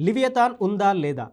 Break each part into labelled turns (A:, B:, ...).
A: లివియతాన్ ఉందా లేదా?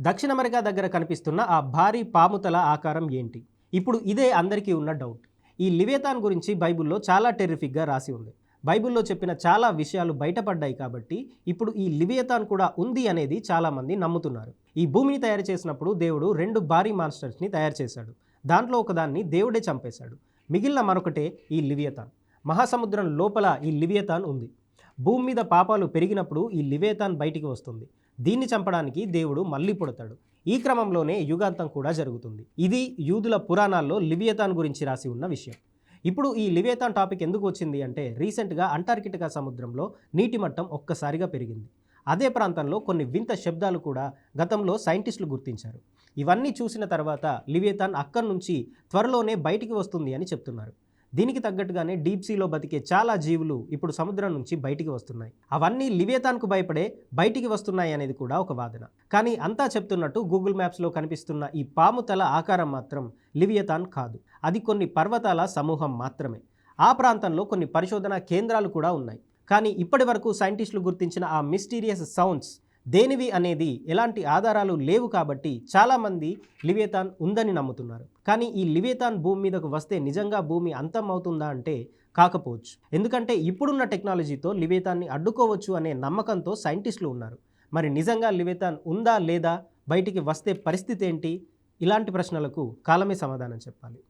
A: దక్షిణ అమెరికా దగ్గర కనిపిస్తున్న ఆ భారీ పాముతల ఆకారం ఏంటి? ఇప్పుడు ఇదే అందరికీ ఉన్న డౌట్. ఈ లివియతాన్ గురించి బైబిల్లో చాలా టెర్రిఫిక్గా రాసి ఉంది. బైబిల్లో చెప్పిన చాలా విషయాలు బయటపడ్డాయి కాబట్టి ఇప్పుడు ఈ లివియతాన్ కూడా ఉంది అనేది చాలామంది నమ్ముతున్నారు. ఈ భూమిని తయారు చేసినప్పుడు దేవుడు రెండు భారీ మాన్స్టర్స్ని తయారు చేశాడు. దాంట్లో ఒకదాన్ని దేవుడే చంపేశాడు. మిగిలిన మరొకటే ఈ లివియతాన్. మహాసముద్రం లోపల ఈ లివియతాన్ ఉంది. భూమి మీద పాపాలు పెరిగినప్పుడు ఈ లివేతాన్ బయటికి వస్తుంది. దీన్ని చంపడానికి దేవుడు మళ్ళీ పుడతాడు. ఈ క్రమంలోనే యుగాంతం కూడా జరుగుతుంది. ఇది యూదుల పురాణాల్లో లివియతాన్ గురించి రాసి ఉన్న విషయం. ఇప్పుడు ఈ లివియతాన్ టాపిక్ ఎందుకు వచ్చింది అంటే రీసెంట్గా అంటార్కిటికా సముద్రంలో నీటి మట్టం ఒక్కసారిగా పెరిగింది. అదే ప్రాంతంలో కొన్ని వింత శబ్దాలు కూడా గతంలో సైంటిస్టులు గుర్తించారు. ఇవన్నీ చూసిన తర్వాత లివియతాన్ అక్కడి నుంచి త్వరలోనే బయటికి వస్తుంది అని చెప్తున్నారు. దీనికి తగ్గట్టుగానే డీప్ సీలో బతికే చాలా జీవులు ఇప్పుడు సముద్రం నుంచి బయటికి వస్తున్నాయి. అవన్నీ లివేతాన్కు భయపడే బయటికి వస్తున్నాయి అనేది కూడా ఒక వాదన. కానీ అంతా చెప్తున్నట్టు గూగుల్ మ్యాప్స్లో కనిపిస్తున్న ఈ పాము తల ఆకారం మాత్రం లివియతాన్ కాదు. అది కొన్ని పర్వతాల సమూహం మాత్రమే. ఆ ప్రాంతంలో కొన్ని పరిశోధన కేంద్రాలు కూడా ఉన్నాయి. కానీ ఇప్పటి వరకు సైంటిస్టులు గుర్తించిన ఆ మిస్టీరియస్ సౌండ్స్ దేనివి అనేది ఎలాంటి ఆధారాలు లేవు కాబట్టి చాలామంది లివేతాన్ ఉందని నమ్ముతున్నారు. కానీ ఈ లివేతాన్ భూమి మీదకు వస్తే నిజంగా భూమి అంతం అవుతుందా అంటే కాకపోవచ్చు. ఎందుకంటే ఇప్పుడున్న టెక్నాలజీతో లివేతాన్ని అడ్డుకోవచ్చు అనే నమ్మకంతో సైంటిస్టులు ఉన్నారు. మరి నిజంగా లివేతాన్ ఉందా లేదా బయటికి వస్తే పరిస్థితి ఏంటి? ఇలాంటి ప్రశ్నలకు కాలమే సమాధానం చెప్పాలి.